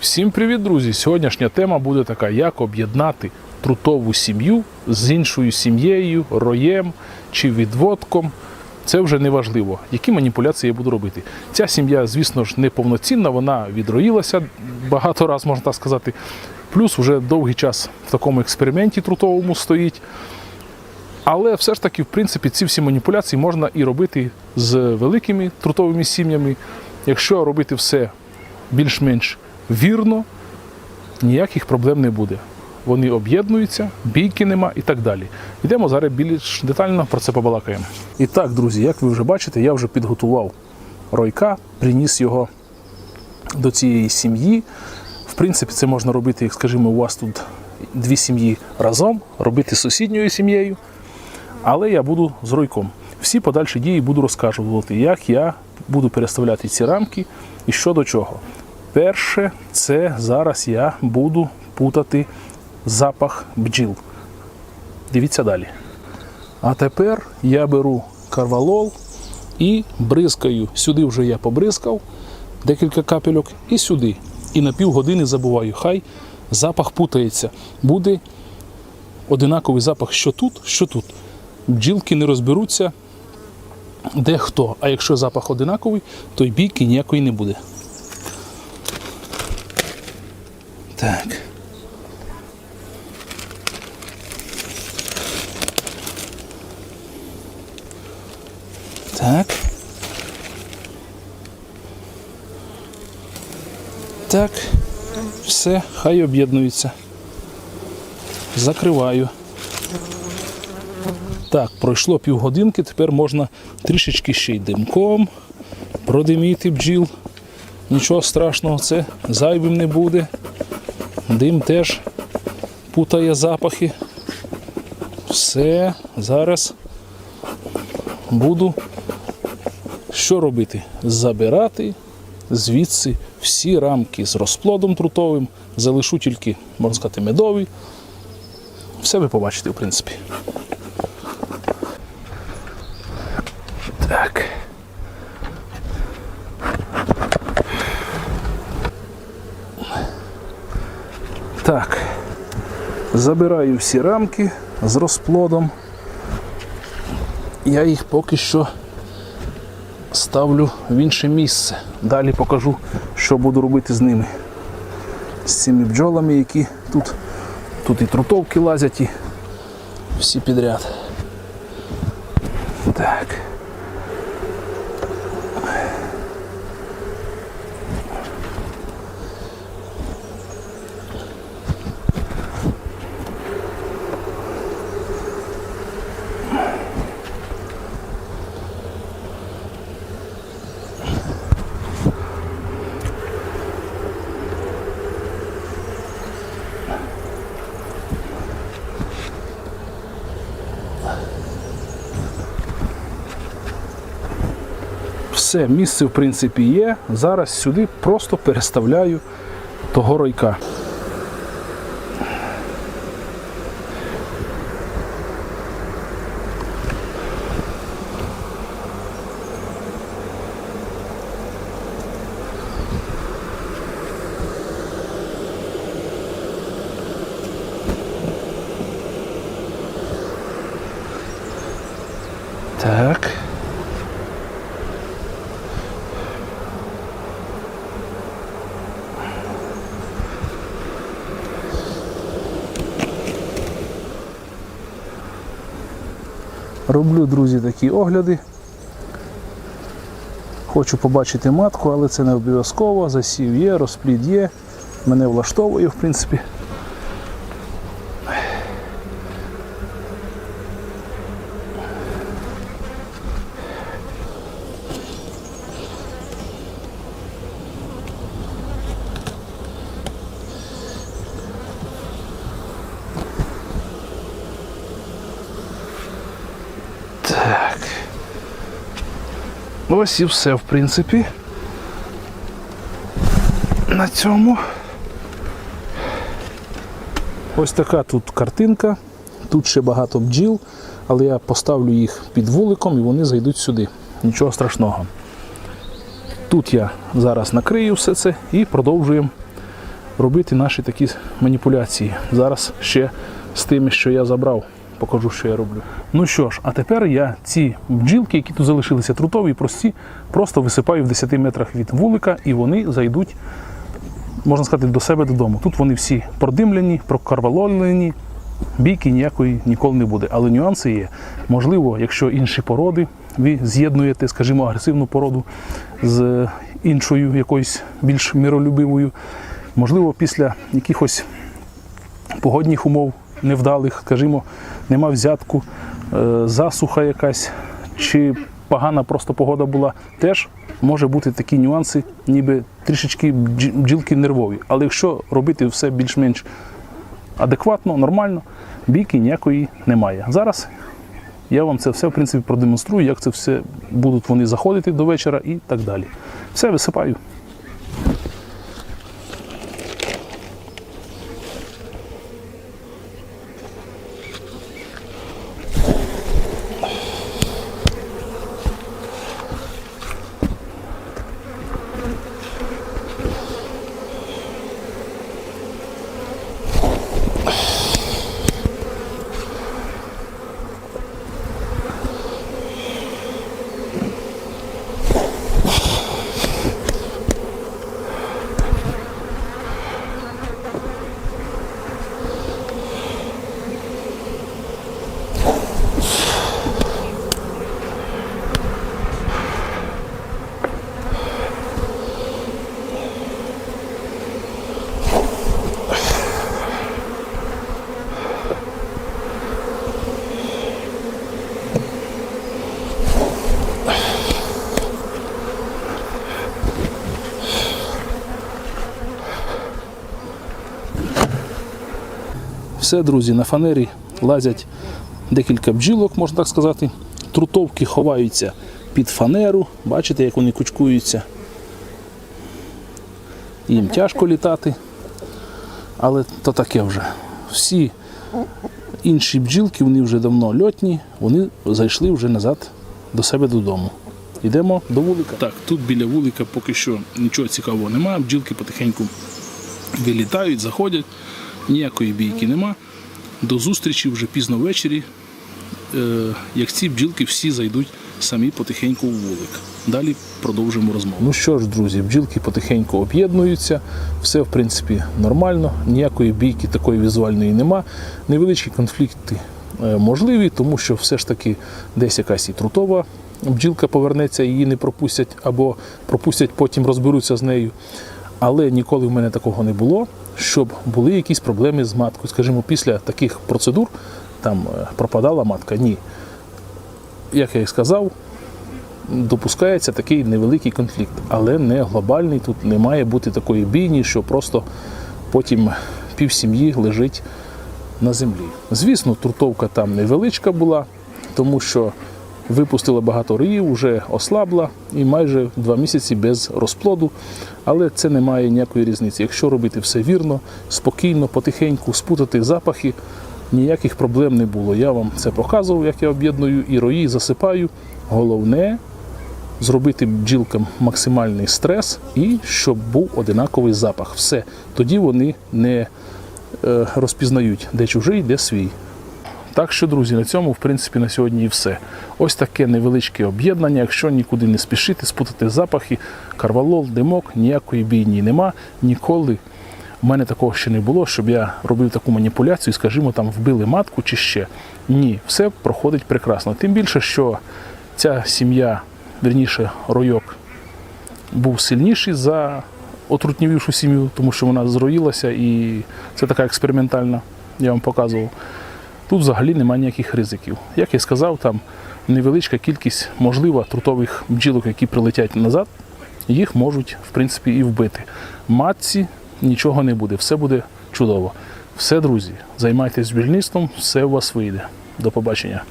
Всім привіт, друзі! Сьогоднішня тема буде така: як об'єднати трутову сім'ю з іншою сім'єю, роєм чи відводком. Це вже не важливо, які маніпуляції я буду робити. Ця сім'я, звісно ж, не повноцінна, вона відроїлася багато разів, можна так сказати. Плюс вже довгий час в такому експерименті трутовому стоїть. Але все ж таки, в принципі, ці всі маніпуляції можна і робити з великими трутовими сім'ями. Якщо робити все більш-менш вірно, ніяких проблем не буде. Вони об'єднуються, бійки нема і так далі. Йдемо зараз більш детально про це побалакаємо. І так, друзі, як ви вже бачите, я вже підготував ройка, приніс його до цієї сім'ї. В принципі, це можна робити, як скажімо, у вас тут дві сім'ї разом, робити з сусідньою сім'єю. Але я буду з ройком. Всі подальші дії буду розказувати, як я буду переставляти ці рамки і що до чого. Перше, це зараз я буду путати запах бджіл. Дивіться далі. А тепер я беру карвалол і бризкаю. Сюди вже я побризкав декілька капельок і сюди. І на півгодини забуваю. Хай запах путається. Буде одинаковий запах, що тут, що тут. Бджілки не розберуться, де хто. А якщо запах одинаковий, то й бійки ніякої не буде. Так. Так. Так. Все, хай об'єднується. Закриваю. Так, пройшло півгодинки, тепер можна трішечки ще й димком продиміти бджіл. Нічого страшного, це зайвим не буде. Дим теж путає запахи. Все, зараз буду що робити? Забирати звідси всі рамки з розплодом трутовим, залишу тільки, можна сказати, медовий. Все ви побачите, в принципі. Так. Забираю всі рамки з розплодом. Я їх поки що ставлю в інше місце. Далі покажу, що буду робити з ними. З цими бджолами, які тут, тут і трутовки лазять, і всі підряд. Так. Все, місце в принципі є. Зараз сюди просто переставляю того ройка. Роблю, друзі, такі огляди. Хочу побачити матку, але це не обов'язково. Засів є, розплід є. Мене влаштовує, в принципі. Ось і все, в принципі. На цьому. Ось така тут картинка. Тут ще багато бджіл, але я поставлю їх під вуликом і вони зайдуть сюди. Нічого страшного. Тут я зараз накрию все це і продовжуємо робити наші такі маніпуляції. Зараз ще з тими, що я забрав, покажу, що я роблю. Ну що ж, а тепер я ці бджілки, які тут залишилися трутові, прості, просто висипаю в 10 метрах від вулика, і вони зайдуть, можна сказати, до себе додому. Тут вони всі продимлені, прокарвалолені, бійки ніякої ніколи не буде. Але нюанси є. Можливо, якщо інші породи, ви з'єднуєте, скажімо, агресивну породу з іншою якоюсь більш миролюбивою. Можливо, після якихось погодних умов невдалих, скажімо, нема взятку, е, засуха якась, чи погана просто погода була, теж може бути такі нюанси, ніби трішечки бджілки нервові. Але якщо робити все більш-менш адекватно, нормально, бійки ніякої немає. Зараз я вам це все в принципі продемонструю, як це все будуть вони заходити до вечора і так далі. Все висипаю. Все, друзі, на фанері лазять декілька бджілок, можна так сказати. Трутовки ховаються під фанеру. Бачите, як вони кучкуються. Їм тяжко літати, але то таке вже. Всі інші бджілки, вони вже давно льотні, вони зайшли вже назад до себе додому. Йдемо до вулика. Так, тут біля вулика поки що нічого цікавого немає. Бджілки потихеньку вилітають, заходять, ніякої бійки нема. До зустрічі вже пізно ввечері, е, як ці бджілки всі зайдуть самі потихеньку у вулик. Далі продовжимо розмову. Ну що ж, друзі, бджілки потихеньку об'єднуються, все в принципі нормально, ніякої бійки такої візуальної нема. Невеличкі конфлікти е, можливі, тому що все ж таки десь якась і трутова бджілка повернеться, її не пропустять, або пропустять, потім розберуться з нею. Але ніколи в мене такого не було, щоб були якісь проблеми з маткою. Скажімо, після таких процедур там е, пропадала матка. Ні. Як я і сказав, допускається такий невеликий конфлікт, але не глобальний. Тут не має бути такої бійні, що просто потім пів сім'ї лежить на землі. Звісно, трутовка там невеличка була, тому що випустила багато риїв, вже ослабла і майже два місяці без розплоду. Але це не має ніякої різниці. Якщо робити все вірно, спокійно, потихеньку, спутати запахи, ніяких проблем не було. Я вам це показував, як я об'єдную і рої засипаю. Головне зробити бджілкам максимальний стрес і щоб був одинаковий запах. Все. Тоді вони не е, розпізнають, де чужий, де свій. Так що, друзі, на цьому, в принципі, на сьогодні і все. Ось таке невеличке об'єднання. Якщо нікуди не спішити, спутати запахи, карвалол, димок, ніякої бійні нема. Ніколи в мене такого ще не було, щоб я робив таку маніпуляцію, скажімо, там вбили матку чи ще. Ні, все проходить прекрасно. Тим більше, що ця сім'я, вірніше, ройок, був сильніший за отрутнівішу сім'ю, тому що вона зроїлася і це така експериментальна, я вам показував. Тут взагалі немає ніяких ризиків. Як я сказав, там невеличка кількість можливо, трутових бджілок, які прилетять назад, їх можуть в принципі і вбити. Матці нічого не буде, все буде чудово. Все, друзі, займайтесь бджільництвом, все у вас вийде. До побачення.